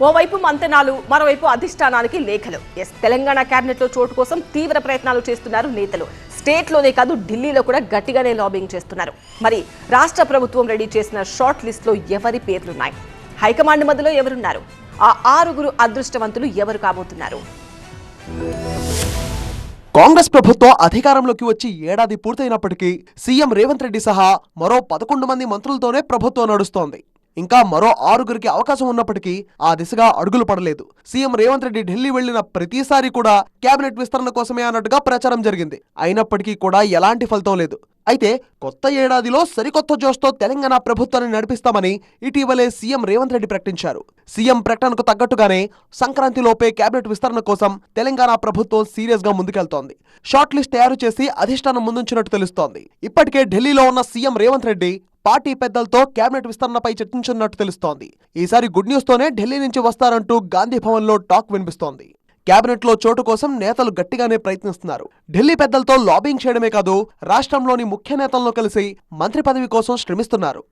ఓవైపు మంతనాలు మరోవైపు అధిష్టానానికి లేఖలు. ఎస్ తెలంగాణ కేబినెట్లో చోటు కోసం తీవ్ర ప్రయత్నాలు చేస్తున్నారు నేతలు. స్టేట్లోనే కాదు ఢిల్లీలో కూడా గట్టిగానే లాబింగ్ చేస్తున్నారు. మరి రాష్ట్ర ప్రభుత్వం రెడీ చేసిన షార్ట్ లిస్ట్లో ఎవరి పేర్లున్నాయి? హైకమాండ్ మధ్యలో ఎవరున్నారు? ఆ ఆరుగురు అదృష్టవంతులు ఎవరు కాబోతున్నారు? కాంగ్రెస్ ప్రభుత్వం అధికారంలోకి వచ్చి ఏడాది పూర్తయినప్పటికీ సీఎం రేవంత్ రెడ్డి సహా మరో పదకొండు మంది మంత్రులతోనే ప్రభుత్వం నడుస్తోంది. ఇంకా మరో ఆరుగురికి అవకాశం ఉన్నప్పటికీ ఆ దిశగా అడుగులు పడలేదు. సీఎం రేవంత్ రెడ్డి ఢిల్లీ వెళ్ళిన ప్రతిసారి కూడా కేబినెట్ విస్తరణ కోసమే అన్నట్టుగా ప్రచారం జరిగింది. అయినప్పటికీ కూడా ఎలాంటి ఫలితం లేదు. అయితే కొత్త ఏడాదిలో సరికొత్త జోష్తో తెలంగాణ ప్రభుత్వాన్ని నడిపిస్తామని ఇటీవలే సీఎం రేవంత్ రెడ్డి ప్రకటించారు. సీఎం ప్రకటనకు తగ్గట్టుగానే సంక్రాంతిలోపే కేబినెట్ విస్తరణ కోసం తెలంగాణ ప్రభుత్వం సీరియస్గా ముందుకెళ్తోంది. షార్ట్ లిస్ట్ తయారు చేసి అధిష్టానం ముందుంచినట్టు తెలుస్తోంది. ఇప్పటికే ఢిల్లీలో ఉన్న సీఎం రేవంత్ రెడ్డి పార్టీ పెద్దలతో కేబినెట్ విస్తరణపై చర్చించున్నట్టు తెలుస్తోంది. ఈసారి గుడ్ న్యూస్ తోనే ఢిల్లీ నుంచి వస్తారంటూ గాంధీ టాక్ వినిపిస్తోంది. కేబినెట్లో చోటు కోసం నేతలు గట్టిగానే ప్రయత్నిస్తున్నారు. ఢిల్లీ పెద్దలతో లాబింగ్ చేయడమే కాదు రాష్ట్రంలోని ముఖ్య నేతలను కలిసి మంత్రి పదవి కోసం శ్రమిస్తున్నారు.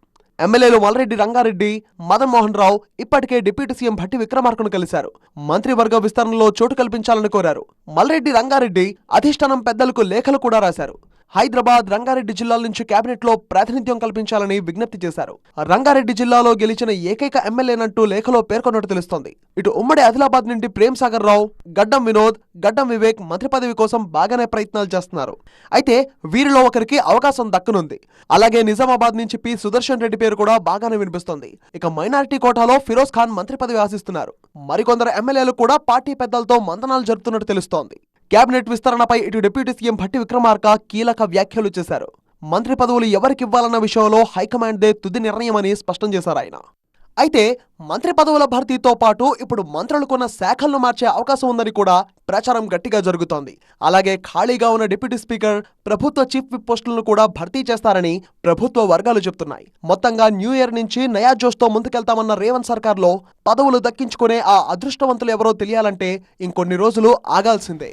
ఎమ్మెల్యేలు మల్రెడ్డి రంగారెడ్డి మదన్మోహన్ రావు ఇప్పటికే డిప్యూటీ సీఎం భట్టి విక్రమార్కను కలిశారు. మంత్రివర్గ విస్తరణలో చోటు కల్పించాలని కోరారు. మల్రెడ్డి రంగారెడ్డి అధిష్టానం పెద్దలకు లేఖలు కూడా రాశారు. హైదరాబాద్ రంగారెడ్డి జిల్లాల నుంచి కేబినెట్లో ప్రాతినిధ్యం కల్పించాలని విజ్ఞప్తి చేశారు. రంగారెడ్డి జిల్లాలో గెలిచిన ఏకైక ఎమ్మెల్యేనంటూ లేఖలో పేర్కొన్నట్టు తెలుస్తోంది. ఇటు ఉమ్మడి ఆదిలాబాద్ నుండి ప్రేమ్ సాగర్ రావు గడ్డం వినోద్ గడ్డం వివేక్ మంత్రి పదవి కోసం బాగానే ప్రయత్నాలు చేస్తున్నారు. అయితే వీరిలో ఒకరికి అవకాశం దక్కనుంది. అలాగే నిజామాబాద్ నుంచి పి. సుదర్శన్ రెడ్డి పేరు కూడా బాగానే వినిపిస్తోంది. ఇక మైనారిటీ కోటాలో ఫిరోజ్ ఖాన్ మంత్రి పదవి ఆశిస్తున్నారు. మరికొందరు ఎమ్మెల్యేలు కూడా పార్టీ పెద్దలతో మంతనాలు జరుపుతున్నట్టు తెలుస్తోంది. కేబినెట్ విస్తరణపై ఇటు డిప్యూటీ సీఎం భట్టి విక్రమార్క కీలక వ్యాఖ్యలు చేశారు. మంత్రి పదవులు ఎవరికివ్వాలన్న విషయంలో హైకమాండ్దే తుది నిర్ణయమని స్పష్టం చేశారు ఆయన. అయితే మంత్రి పదవుల భర్తీతో పాటు ఇప్పుడు మంత్రులకున్న శాఖలను మార్చే అవకాశం ఉందని కూడా ప్రచారం గట్టిగా జరుగుతోంది. అలాగే ఖాళీగా ఉన్న డిప్యూటీ స్పీకర్ ప్రభుత్వ చీఫ్ విప్ పోస్టులను కూడా భర్తీ చేస్తారని ప్రభుత్వ వర్గాలు చెబుతున్నాయి మొత్తంగా న్యూ ఇయర్ నుంచి నయా జోష్తో ముందుకెళ్తామన్న రేవంత్ సర్కార్లో పదవులు దక్కించుకునే ఆ అదృష్టవంతులు ఎవరో తెలియాలంటే ఇంకొన్ని రోజులు ఆగాల్సిందే.